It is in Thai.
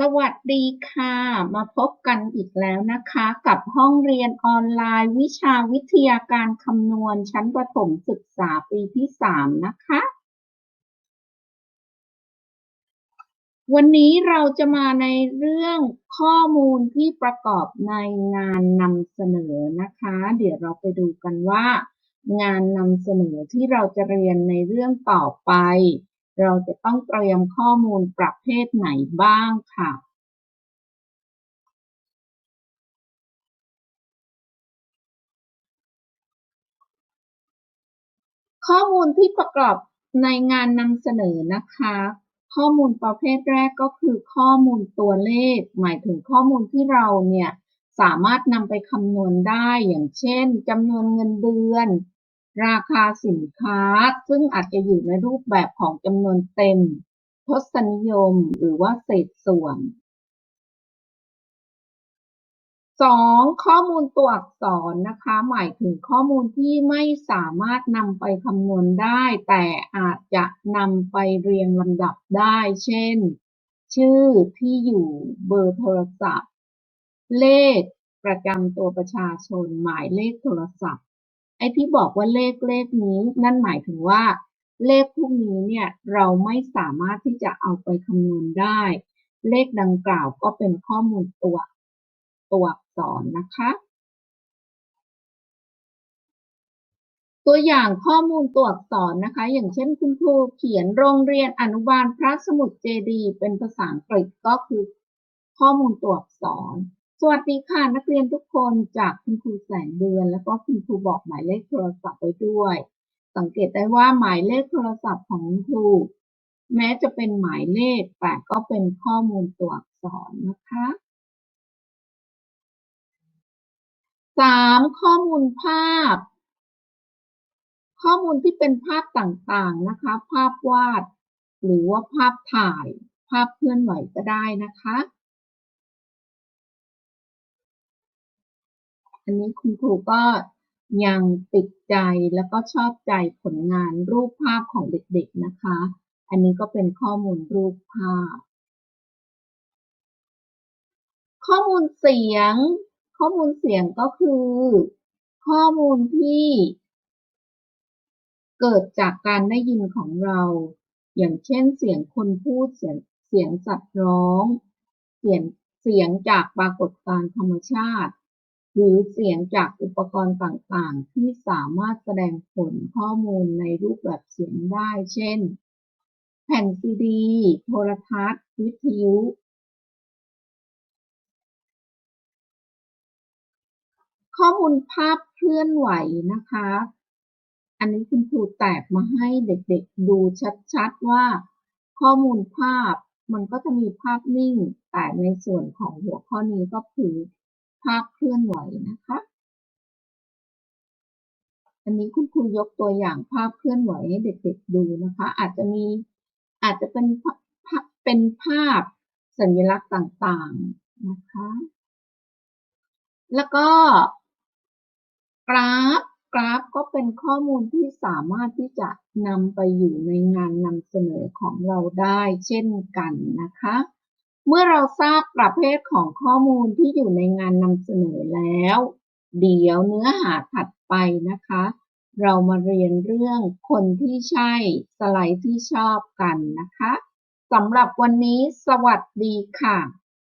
สวัสดีค่ะ มาพบกันอีกแล้วนะคะ กับห้องเรียนออนไลน์ วิชาวิทยาการคำนวณชั้นประถมศึกษาปีที่ 3 นะคะ วันนี้เราจะมาในเรื่องข้อมูลที่ประกอบในงานนำเสนอนะคะ เดี๋ยวเราไปดูกันว่า งานนำเสนอที่เราจะเรียนในเรื่องต่อไป เราจะต้องเตรียมข้อมูลประเภทไหนบ้างค่ะ ข้อมูลที่ประกอบในงานนำเสนอนะคะ ข้อมูลประเภทแรกก็คือข้อมูลตัวเลข หมายถึงข้อมูลที่เราเนี่ยสามารถนำไปคำนวณได้อย่างเช่นจำนวนเงินเดือน ราคาสินค้าซึ่งอาจจะอยู่ในรูปแบบของจำนวนเต็ม ทศนิยม หรือว่าเศษส่วนสองข้อมูลตัวอักษรนะคะ หมายถึงข้อมูลที่ไม่สามารถนำไปคำนวณได้ แต่อาจจะนำไปเรียงลำดับได้ เช่น ชื่อที่อยู่เบอร์โทรศัพท์ เลขประจำตัวประชาชน หมายเลขโทรศัพท์ ไอ้ที่บอกว่าเลขเลขนี้ นั่นหมายถึงว่า เลขพวกนี้เนี่ยเราไม่สามารถที่จะเอาไปคำนวณได้ เลขดังกล่าวก็เป็นข้อมูลตัว ตัวอักษรนะคะ ตัวอย่างข้อมูลตัวอักษรนะคะ อย่างเช่นคุณครูเขียนโรงเรียนอนุบาลพระสมุทรเจดีย์เป็นภาษาอังกฤษก็คือข้อมูลตัวอักษร วัสดีค่ะนักเรียนทุกคนจากคุณครูแสงเดือน แล้วก็คุณครูบอกหมายเลขโทรศัพท์ไว้ด้วย สังเกตได้ว่าหมายเลขโทรศัพท์ของคุณครู แม้จะเป็นหมายเลขแต่ก็เป็นข้อมูลตัวอักษรนะคะสามข้อมูลภาพ ข้อมูลที่เป็นภาพต่างๆนะคะ ภาพวาด หรือว่าภาพถ่าย ภาพเคลื่อนไหวก็ได้นะคะ อันนี้คุณครูก็ยังติดใจแล้วก็ชอบใจผลงานรูปภาพของเด็กๆนะคะ อันนี้ก็เป็นข้อมูลรูปภาพ ข้อมูลเสียง ข้อมูลเสียงก็คือ ข้อมูลที่เกิดจากการได้ยินของเรา อย่างเช่นเสียงคนพูดเสียงเสียงสัตว์ร้อง เสียงเสียงจากปรากฏการณ์ธรรมชาติ หรือเสียงจากอุปกรณ์ต่างๆ ที่สามารถแสดงผลข้อมูลในรูปแบบเสียงได้ เช่น แผ่นซีดี โทรทัศน์ วิทยุ ข้อมูลภาพเคลื่อนไหวนะคะ อันนี้คุณครูแตกมาให้เด็กๆดูชัดๆว่า ข้อมูลภาพมันก็จะมีภาพนิ่ง แต่ในส่วนของหัวข้อนี้ก็คือ ภาพเคลื่อนไหวนะคะ อันนี้คุณครูยกตัวอย่างภาพเคลื่อนไหวให้เด็กๆดูนะคะ อาจจะมีอาจจะเป็นเป็นภาพสัญลักษณ์ต่างๆนะคะ แล้วก็กราฟกราฟก็เป็นข้อมูลที่สามารถที่จะนำไปอยู่ในงานนำเสนอของเราได้เช่นกันนะคะ เมื่อเราทราบประเภทของข้อมูลที่อยู่ในงานนำเสนอแล้ว เดี๋ยวเนื้อหาถัดไปนะคะ เรามาเรียนเรื่องคนที่ใช่สไลด์ที่ชอบกันนะคะสำหรับวันนี้สวัสดีค่ะ